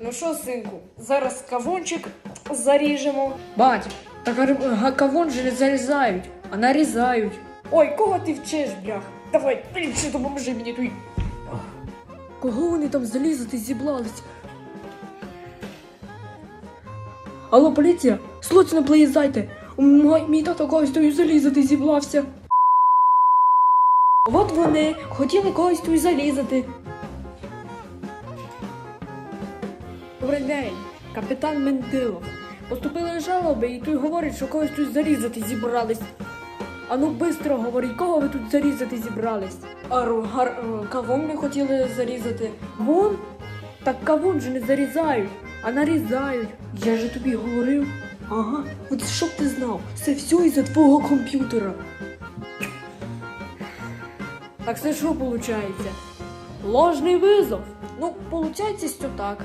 Ну що, синку, зараз кавунчик заріжемо. Бать, так ар- га- кавун же не зарізають, а нарізають. Ой, кого ти вчиш, блях? Давай, більше допоможи мені тут. Кого вони там залізати зіблались? Алло, поліція, срочно приїздайте. Мій, мій тато когось тут залізати зіблався. От вони хотіли когось тут залізати. Добрий день, капітан Мендилов. Поступили жалоби і той говорить, що когось тут зарізати зібрались. А ну бистро говоріть, кого ви тут зарізати зібрались? А ру- гар, е, кавун ми хотіли зарізати. Вон? Так кавун же не зарізають, а нарізають. Я же тобі говорив. Ага, от щоб ти знав, це все із-за твого комп'ютера. Так це що виходить? Ложний визов. Ну, виходить, що так.